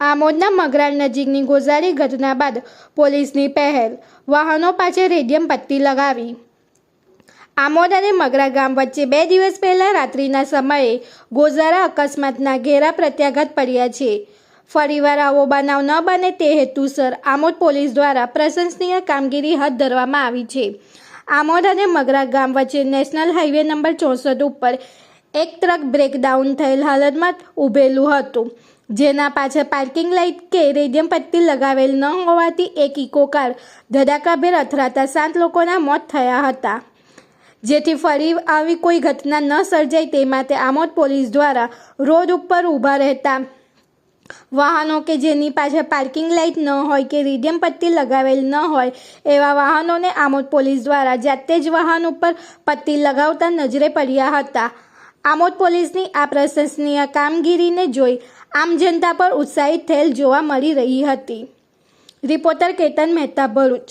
આમોદના મગરાળ નજીકની ગોઝારી ઘટના બાદ પોલીસની પહેલ. વાહનો પાછળ રેડિયમ પટ્ટી લગાવી. આમોદ અને મગરા ગામ વચ્ચે બે દિવસ પહેલા રાત્રિના સમયે ગોઝારા અકસ્માતના ઘેરા પ્રત્યાઘાત પડ્યા છે. ફરીવાર આવો બનાવ ન બને તે હેતુસર આમોદ પોલીસ દ્વારા પ્રશંસનીય કામગીરી હાથ ધરવામાં આવી છે. આમોદ અને મગરા ગામ વચ્ચે નેશનલ હાઈવે નંબર ચોસઠ ઉપર એક ટ્રક બ્રેકડાઉન થયેલ હાલતમાં ઊભેલું હતું, જેના પાછળ પાર્કિંગ લાઇટ કે રેડિયમ પટ્ટી લગાવેલ ન હોવાથી એક ઇકો કાર ધડાકાભેર અથડાતા સાત લોકોના મોત થયા હતા. જેથી ફરી આવી કોઈ ઘટના ન સર્જાય તે માટે આમોદ પોલીસ દ્વારા રોડ ઉપર ઊભા રહેતા વાહનો કે જેની પાછળ પાર્કિંગ લાઇટ ન હોય કે રેડિયમ પટ્ટી લગાવેલ ન હોય એવા વાહનોને આમોદ પોલીસ દ્વારા જાતે જ વાહન ઉપર પટ્ટી લગાવતા નજરે પડ્યા હતા. આમોદ પોલીસની આ પ્રશંસનીય કામગીરીને જોઈ આમ જનતા પર ઉત્સાહિત થયેલ જોવા મળી રહી હતી. રિપોર્ટર કેતન મહેતા ભરૂચ.